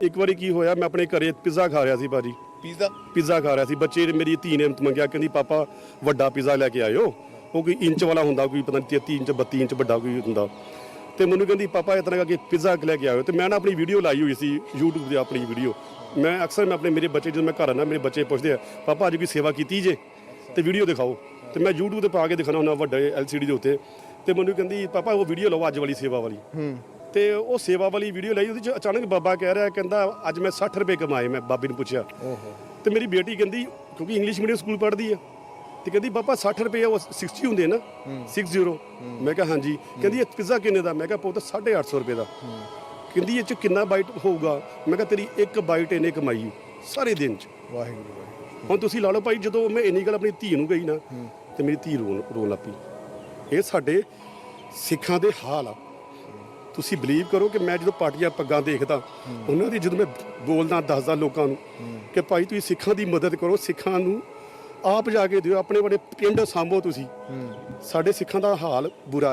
ਇੱਕ ਵਾਰੀ ਕੀ ਹੋਇਆ ਮੈਂ ਆਪਣੇ ਘਰੇ ਪੀਜ਼ਾ ਖਾ ਰਿਹਾ ਸੀ ਭਾਜੀ। ਪੀਜ਼ਾ ਪੀਜ਼ਾ ਖਾ ਰਿਹਾ ਸੀ। ਬੱਚੇ ਨੇ ਮੇਰੀ ਧੀ ਨੇ ਮੰਗਿਆ ਕਹਿੰਦੀ ਪਾਪਾ ਵੱਡਾ ਪੀਜ਼ਾ ਲੈ ਕੇ ਆਇਓ। ਉਹ ਕੋਈ ਇੰਚ ਵਾਲਾ ਹੁੰਦਾ ਕੋਈ ਪਤਾ ਨਹੀਂ 33 ਇੰਚ 32 ਇੰਚ ਵੱਡਾ ਕੋਈ ਹੁੰਦਾ। ਤੇ ਮੈਨੂੰ ਕਹਿੰਦੀ ਪਾਪਾ ਤਰ੍ਹਾਂ ਕਰਕੇ ਪੀਜ਼ਾ ਲੈ ਕੇ ਆਇਓ। ਤੇ ਮੈਂ ਨਾ ਆਪਣੀ ਵੀਡੀਓ ਲਾਈ ਹੋਈ ਸੀ YouTube ਤੇ ਆਪਣੀ ਵੀਡੀਓ ਮੈਂ ਅਕਸਰ ਮੈਂ ਆਪਣੇ ਮੇਰੇ ਬੱਚੇ ਜਦੋਂ ਮੈਂ ਘਰ ਆਉਂਦਾ ਮੇਰੇ ਬੱਚੇ ਪੁੱਛਦੇ ਆ ਪਾਪਾ ਅੱਜ ਕੋਈ ਸੇਵਾ ਕੀਤੀ ਜੇ? ਤੇ ਵੀਡੀਓ ਦਿਖਾਓ। ਤੇ ਮੈਂ YouTube ਤੇ ਪਾ ਕੇ ਦਿਖਾਣਾ ਹੁੰਦਾ ਵੱਡੇ LCD ਦੇ ਉੱਤੇ। ਤੇ ਮੈਨੂੰ ਕਹਿੰਦੀ ਪਾਪਾ ਉਹ ਵੀਡੀਓ ਲਓ ਅੱਜ ਵਾਲੀ ਸੇਵਾ ਵਾਲੀ। ਤੇ ਉਹ ਸੇਵਾ ਵਾਲੀ ਵੀਡੀਓ ਲਈ ਉਹਦੇ ਚ ਅਚਾਨਕ ਬਾਬਾ ਕਹਿ ਰਿਹਾ ਕਹਿੰਦਾ ਅੱਜ ਮੈਂ 60 ਰੁਪਏ ਕਮਾਏ ਮੈਂ ਬਾਬੇ ਨੂੰ ਪੁੱਛਿਆ। ਓਹੋ। ਤੇ ਮੇਰੀ ਬੇਟੀ ਕਹਿੰਦੀ ਕਿਉਂਕਿ ਇੰਗਲਿਸ਼ ਮੀਡੀਅਮ ਸਕੂਲ ਪੜ੍ਹਦੀ ਆ। ਤੇ ਕਹਿੰਦੀ ਪਾਪਾ 60 ਰੁਪਏ ਉਹ 60 ਹੁੰਦੇ ਨਾ 60 ਮੈਂ ਕਿਹਾ ਹਾਂਜੀ। ਕਹਿੰਦੀ ਇਹ ਪਿਜ਼ਾ ਕਿੰਨੇ ਦਾ? ਮੈਂ ਕਿਹਾ ਪੁੱਤ 850 ਰੁਪਏ ਦਾ। ਕਹਿੰਦੀ ਇਹ ਚ ਕਿੰਨਾ ਬਾਈਟ ਹੋਊਗਾ? ਮੈਂ ਕਿਹਾ ਤੇਰੀ ਇੱਕ ਬਾਈਟ ਇਹਨੇ ਕਮਾਈ ਸਾਰੇ ਦਿਨ ਚ। ਵਾਹਿਗੁਰੂ ਹੁਣ ਤੁਸੀਂ ਲਾ ਲਓ ਭਾਈ ਜਦੋਂ ਮੈਂ ਇੰਨੀ ਗੱਲ ਆਪਣੀ ਧੀ ਨੂੰ ਕਹੀ ਨਾ ਤੇ ਮੇਰੀ ਧੀ ਰੋਣ ਰੋਣ ਲੱਗ ਪਈ। ਇਹ ਸਾਡੇ ਸਿੱਖਾਂ ਦੇ ਹਾਲ ਆ। ਤੁਸੀਂ ਬਲੀਵ ਕਰੋ ਕਿ ਮੈਂ ਜਦੋਂ ਪਾਰਟੀਆਂ ਪੱਗਾਂ ਦੇਖਦਾ ਉਹਨਾਂ ਦੀ ਜਦੋਂ ਮੈਂ ਬੋਲਦਾ ਦੱਸਦਾ ਲੋਕਾਂ ਨੂੰ ਕਿ ਭਾਈ ਤੁਸੀਂ ਸਿੱਖਾਂ ਦੀ ਮਦਦ ਕਰੋ ਸਿੱਖਾਂ ਨੂੰ ਆਪ ਜਾ ਕੇ ਦਿਓ ਆਪਣੇ ਬੜੇ ਪਿੰਡ ਸਾਂਭੋ ਤੁਸੀਂ। ਸਾਡੇ ਸਿੱਖਾਂ ਦਾ ਹਾਲ ਬੁਰਾ